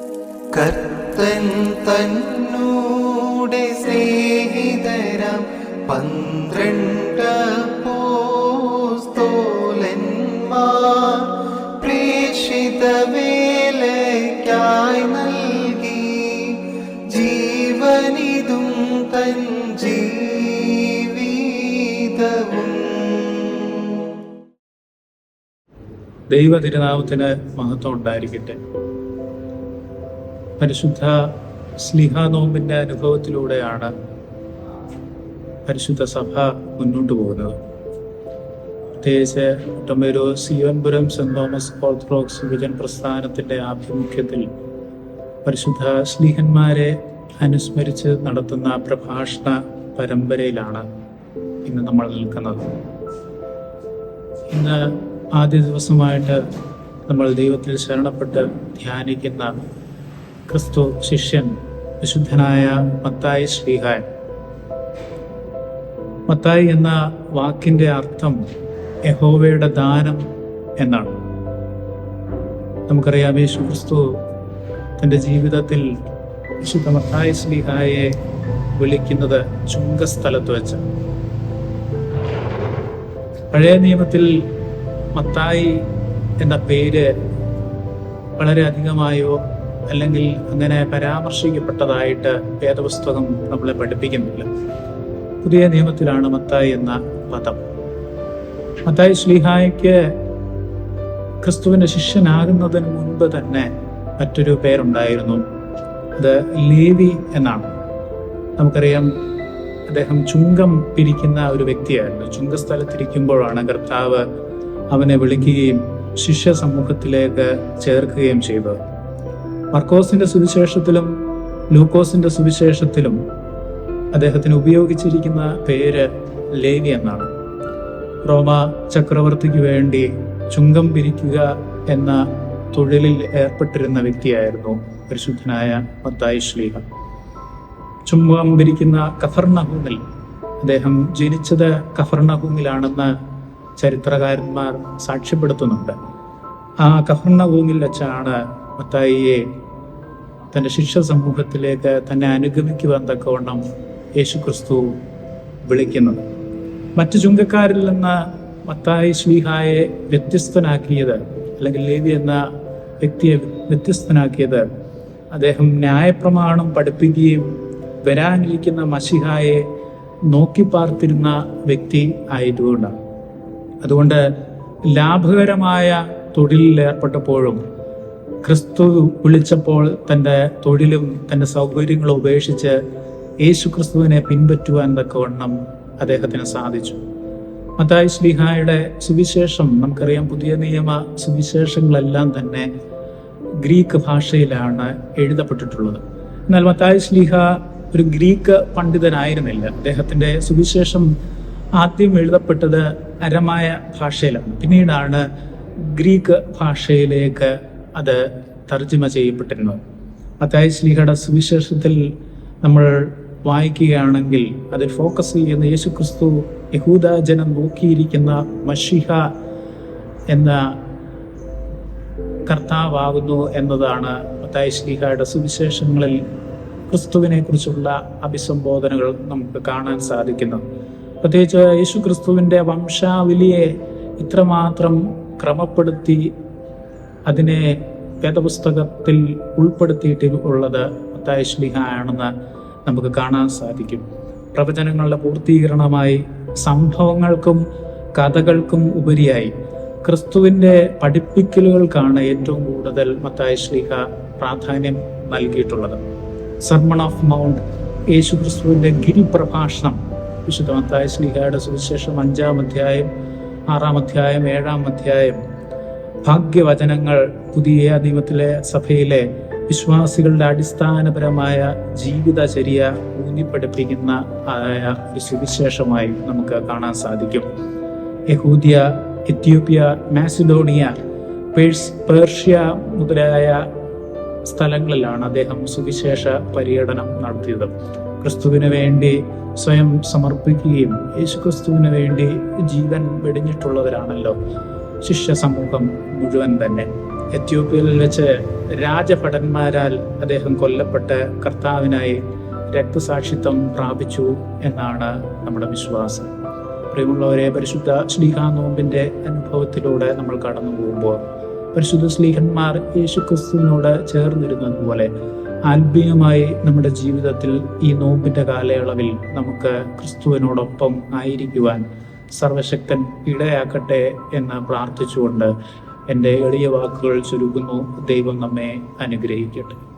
കർത്തൻ തന്നൂടെ സ്നേഹിതരാം. പന്ത്രണ്ട് പോസ്തോലന്മാർ പ്രേക്ഷിത വേലയ്ക്കായി നൽകി. ജീവനിതും തൻ ജീവിതവും. ദൈവ തിരുനാമത്തിന് മഹത്വം ഉണ്ടായിരിക്കട്ടെ. പരിശുദ്ധ സ്ലിഹ നോമ്പിന്റെ അനുഭവത്തിലൂടെയാണ് പരിശുദ്ധ സഭ മുന്നോട്ട് പോകുന്നത്. പ്രത്യേകിച്ച് ഒട്ടമേരോ സിയോൻപുരം സെന്റ് തോമസ് ഓർത്തഡോക്സ് വിഭജൻ പ്രസ്ഥാനത്തിന്റെ ആഭിമുഖ്യത്തിൽ പരിശുദ്ധ സ്ലിഹന്മാരെ അനുസ്മരിച്ച് നടത്തുന്ന പ്രഭാഷണ പരമ്പരയിലാണ് ഇന്ന് നമ്മൾ നിൽക്കുന്നത്. ഇന്ന് ആദ്യ ദിവസമായിട്ട് നമ്മൾ ദൈവത്തിൽ ശരണപ്പെട്ട് ധ്യാനിക്കുന്ന ക്രിസ്തു ശിഷ്യൻ വിശുദ്ധനായ മത്തായി ശ്രീഹാൻ മത്തായി എന്ന വാക്കിന്റെ അർത്ഥം യഹോവയുടെ ദാനം എന്നാണ്. നമുക്കറിയാം യേശു ക്രിസ്തു തന്റെ ജീവിതത്തിൽ വിശുദ്ധ മത്തായി ശ്രീഹായെ വിളിക്കുന്നത് ചുങ്കസ്ഥലത്ത് വെച്ച് പഴയ നിയമത്തിൽ മത്തായി എന്ന പേര് വളരെ അധികമായോ അല്ലെങ്കിൽ അങ്ങനെ പരാമർശിക്കപ്പെട്ടതായിട്ട് വേദപുസ്തകം നമ്മളെ പഠിപ്പിക്കുന്നില്ല. പുതിയ നിയമത്തിലാണ് മത്തായി എന്ന പദം മത്തായി ശ്ലീഹായ്ക്ക് ക്രിസ്തുവിന്റെ ശിഷ്യനാകുന്നതിന് മുൻപ് തന്നെ മറ്റൊരു പേരുണ്ടായിരുന്നു. അത് ലേവി എന്നാണ്. നമുക്കറിയാം അദ്ദേഹം ചുങ്കം പിരിക്കുന്ന ഒരു വ്യക്തിയായിരുന്നു. ചുങ്കസ്ഥലത്തിരിക്കുമ്പോഴാണ് കർത്താവ് അവനെ വിളിക്കുകയും ശിഷ്യ സമൂഹത്തിലേക്ക് ചേർക്കുകയും ചെയ്തത്. മർക്കോസിന്റെ സുവിശേഷത്തിലും ലൂക്കോസിന്റെ സുവിശേഷത്തിലും അദ്ദേഹത്തിന് ഉപയോഗിച്ചിരിക്കുന്ന പേര് ലേവി എന്നാണ്. റോമ ചക്രവർത്തിക്ക് വേണ്ടി ചുങ്കം പിരിക്കുക എന്ന തൊഴിലിൽ ഏർപ്പെട്ടിരുന്ന വ്യക്തിയായിരുന്നു പരിശുദ്ധനായ മത്തായി ശ്ലീഹ. ചുങ്കം പിരിക്കുന്ന കഫർണഹൂമിൽ അദ്ദേഹം ജനിച്ചത് കഫർണഹൂമിലാണെന്ന് ചരിത്രകാരന്മാർ സാക്ഷ്യപ്പെടുത്തുന്നുണ്ട്. ആ കഫർണഹൂമിൽ വെച്ചാണ് മത്തായിയെ തന്റെ ശിക്ഷ സമൂഹത്തിലേക്ക് തന്നെ അനുഗമിക്കുവാൻ തക്കവണ്ണം യേശു ക്രിസ്തു വിളിക്കുന്നത്. മറ്റു ചുങ്കക്കാരിൽ നിന്ന് മത്തായി ശ്ലീഹായെ വ്യത്യസ്തനാക്കിയത് അല്ലെങ്കിൽ ലേവി എന്ന വ്യക്തിയെ വ്യത്യസ്തനാക്കിയത് അദ്ദേഹം ന്യായപ്രമാണം പഠിപ്പിക്കുകയും വരാനിരിക്കുന്ന മഷിഹായെ നോക്കി പാർത്തിരുന്ന വ്യക്തി ആയതുകൊണ്ടാണ്. അതുകൊണ്ട് ലാഭകരമായ തൊഴിലിൽ ഏർപ്പെട്ടപ്പോഴും ക്രിസ്തു വിളിച്ചപ്പോൾ തന്റെ തൊഴിലും തന്റെ സൗകര്യങ്ങളും ഉപേക്ഷിച്ച് യേശു ക്രിസ്തുവിനെ പിൻപറ്റുവാൻ തക്കവണ്ണം അദ്ദേഹത്തിന് സാധിച്ചു. മത്തായി ശ്ലീഹായുടെ സുവിശേഷം നമുക്കറിയാം പുതിയ നിയമ സുവിശേഷങ്ങളെല്ലാം തന്നെ ഗ്രീക്ക് ഭാഷയിലാണ് എഴുതപ്പെട്ടിട്ടുള്ളത്. എന്നാൽ മത്തായി ശ്ലീഹ ഒരു ഗ്രീക്ക് പണ്ഡിതനായിരുന്നില്ല. അദ്ദേഹത്തിന്റെ സുവിശേഷം ആദ്യം എഴുതപ്പെട്ടത് അരമായ ഭാഷയിലാണ്. പിന്നീടാണ് ഗ്രീക്ക് ഭാഷയിലേക്ക് അത് തർജമ ചെയ്യപ്പെട്ടിരുന്നത് മത്തായി ശ്ലീഹയുടെ സുവിശേഷത്തിൽ നമ്മൾ വായിക്കുകയാണെങ്കിൽ അതിൽ ഫോക്കസ് ചെയ്യുന്ന യേശു ക്രിസ്തു യഹൂദ ജനം നോക്കിയിരിക്കുന്ന മഷിഹ എന്ന കർത്താവാകുന്നു എന്നതാണ് മത്തായി ശ്ലീഹയുടെ സുവിശേഷങ്ങളിൽ ക്രിസ്തുവിനെ കുറിച്ചുള്ള അഭിസംബോധനകൾ നമുക്ക് കാണാൻ സാധിക്കുന്നത്. പ്രത്യേകിച്ച് യേശു ക്രിസ്തുവിന്റെ വംശാവലിയെ ഇത്രമാത്രം ക്രമപ്പെടുത്തി അതിനെ വേദപുസ്തകത്തിൽ ഉൾപ്പെടുത്തിയിട്ട് ഉള്ളത് മത്തായി ശ്ലീഹ ആണെന്ന് നമുക്ക് കാണാൻ സാധിക്കും. പ്രവചനങ്ങളുടെ പൂർത്തീകരണമായി സംഭവങ്ങൾക്കും കഥകൾക്കും ഉപരിയായി ക്രിസ്തുവിന്റെ പഠിപ്പിക്കലുകൾക്കാണ് ഏറ്റവും കൂടുതൽ മത്തായ ശ്ലീഹ പ്രാധാന്യം നൽകിയിട്ടുള്ളത്. സർമൺ ഓഫ് മൗണ്ട് യേശു ക്രിസ്തുവിന്റെ ഗിരിപ്രഭാഷണം വിശുദ്ധ മത്തായ ശ്ലീഹയുടെ സുവിശേഷം അഞ്ചാം അധ്യായം ആറാം അധ്യായം ഏഴാം അധ്യായം ഭാഗ്യവചനങ്ങൾ പുതിയ നിയമത്തിലെ സഭയിലെ വിശ്വാസികളുടെ അടിസ്ഥാനപരമായ ജീവിതചര്യ ഊന്നിപ്പഠിപ്പിക്കുന്ന ആയ ഒരു സുവിശേഷമായി നമുക്ക് കാണാൻ സാധിക്കും. യഹൂദിയ എത്യോപ്യ മാസിഡോണിയ പേഴ്സ് പേർഷ്യ മുതലായ സ്ഥലങ്ങളിലാണ് അദ്ദേഹം സുവിശേഷ പര്യടനം നടത്തിയത്. ക്രിസ്തുവിന് വേണ്ടി സ്വയം സമർപ്പിക്കുകയും യേശു ക്രിസ്തുവിന് വേണ്ടി ജീവൻ വെടിഞ്ഞിട്ടുള്ളവരാണല്ലോ. ശിഷ്യ സമൂഹം മുഴുവൻ തന്നെ. എത്യോപ്യയിൽ വെച്ച് രാജഭടന്മാരാൽ അദ്ദേഹം കൊല്ലപ്പെട്ട കർത്താവിനായി രക്തസാക്ഷിത്വം പ്രാപിച്ചു എന്നാണ് നമ്മുടെ വിശ്വാസം. പ്രിയമുള്ളവരെ പരിശുദ്ധ ശ്ലീഹാ നോമ്പിന്റെ അനുഭവത്തിലൂടെ നമ്മൾ കടന്നു പോകുമ്പോൾ പരിശുദ്ധ സ്ലീഹന്മാർ യേശു ക്രിസ്തുവിനോട് ചേർന്നിരുന്നതുപോലെ ആത്മീയമായി നമ്മുടെ ജീവിതത്തിൽ ഈ നോമ്പിന്റെ കാലയളവിൽ നമുക്ക് ക്രിസ്തുവിനോടൊപ്പം ആയിരിക്കുവാൻ സർവശക്തൻ ഇടയാക്കട്ടെ എന്ന് പ്രാർത്ഥിച്ചുകൊണ്ട് എന്റെ എളിയ വാക്കുകൾ ചുരുക്കുന്നു. ദൈവം നമ്മെ അനുഗ്രഹിക്കട്ടെ.